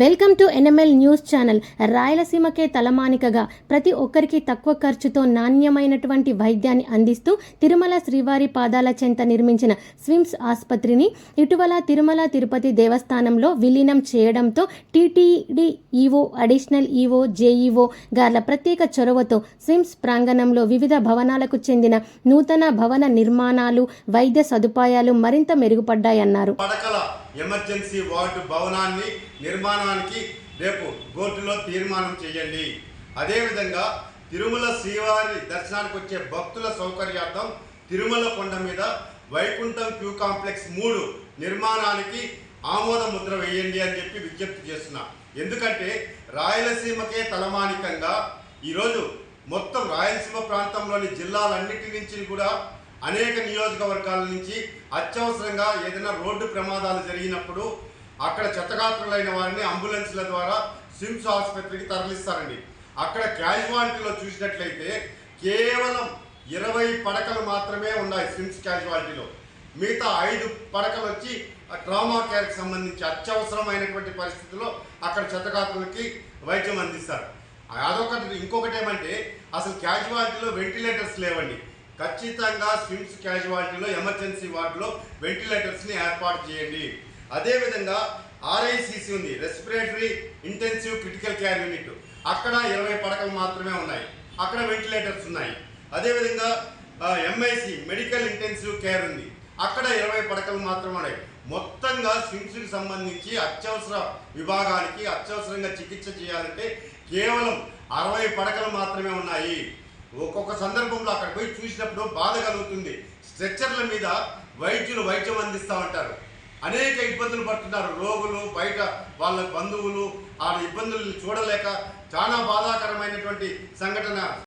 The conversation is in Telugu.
Welcome to NML news channel. రాయలసీమకే తలమానికగా ప్రతి ఒక్కరికి తక్కువ ఖర్చుతో నాణ్యమైనటువంటి వైద్యాన్ని అందిస్తూ తిరుమల శ్రీవారి పాదాల చెంత నిర్మించిన స్విమ్స్ ఆసుపత్రిని ఇటీవల తిరుమల తిరుపతి దేవస్థానంలో విలీనం చేయడంతో TTD EO additional EO JEO గార్ల ప్రత్యేక చొరవతో స్విమ్స్ ప్రాంగణంలో వివిధ భవనాలకు చెందిన నూతన భవన నిర్మాణాలు వైద్య సదుపాయాలు మరింత మెరుగుపడ్డాయన్నారు. ఎమర్జెన్సీ వార్డు భవనాన్ని నిర్మాణానికి రేపు బోర్డులో తీర్మానం చేయండి. అదేవిధంగా తిరుమల శ్రీవారి దర్శనానికి వచ్చే భక్తుల సౌకర్యార్థం తిరుమల కొండ మీద వైకుంఠం క్యూ కాంప్లెక్స్ మూడు నిర్మాణానికి ఆమోద ముద్ర వేయండి అని చెప్పి విజ్ఞప్తి చేస్తున్నా. ఎందుకంటే రాయలసీమకే తలమానికంగా ఈరోజు మొత్తం రాయలసీమ ప్రాంతంలోని జిల్లాలన్నిటి నుంచి కూడా అనేక నియోజకవర్గాల నుంచి అత్యవసరంగా ఏదైనా రోడ్డు ప్రమాదాలు జరిగినప్పుడు అక్కడ చెత్తగాత్రులైన వారిని అంబులెన్స్ల ద్వారా సిమ్స్ ఆసుపత్రికి తరలిస్తారండి. అక్కడ క్యాజువాలిటీలో చూసినట్లయితే కేవలం ఇరవై పడకలు మాత్రమే ఉన్నాయి సిమ్స్ క్యాజువాలిటీలో. మిగతా ఐదు పడకలు వచ్చి ట్రామా కేర్కి సంబంధించి అత్యవసరమైనటువంటి పరిస్థితుల్లో అక్కడ చెత్తగాత్రులకి వైద్యం అందిస్తారు. అదొకటి ఇంకొకటి ఏమంటే అసలు క్యాజువాలిటీలో వెంటిలేటర్స్ లేవండి. ఖచ్చితంగా స్విమ్స్ క్యాజువాలిటీలో ఎమర్జెన్సీ వార్డులో వెంటిలేటర్స్ని ఏర్పాటు చేయండి. అదేవిధంగా ఆర్ఐసిసి ఉంది respiratory intensive critical care unit. అక్కడ ఇరవై పడకలు మాత్రమే ఉన్నాయి. అక్కడ వెంటిలేటర్స్ ఉన్నాయి. అదేవిధంగా ఎంఐసి మెడికల్ ఇంటెన్సివ్ కేర్ ఉంది. అక్కడ ఇరవై పడకలు మాత్రమే ఉన్నాయి. మొత్తంగా స్విమ్స్కి సంబంధించి అత్యవసర విభాగానికి అత్యవసరంగా చికిత్స చేయాలంటే కేవలం అరవై పడకలు మాత్రమే ఉన్నాయి. ఒక్కొక్క సందర్భంలో అక్కడ పోయి చూసినప్పుడు బాధ కలుగుతుంది. స్ట్రెచ్చర్ల మీద వైద్యులు వైద్యం అందిస్తూ ఉంటారు అనేక ఇబ్బందులు పడుతున్నారు. రోగులు బయట వాళ్ళ బంధువులు ఆ ఇబ్బందులను చూడలేక చాలా బాధాకరమైనటువంటి సంఘటన.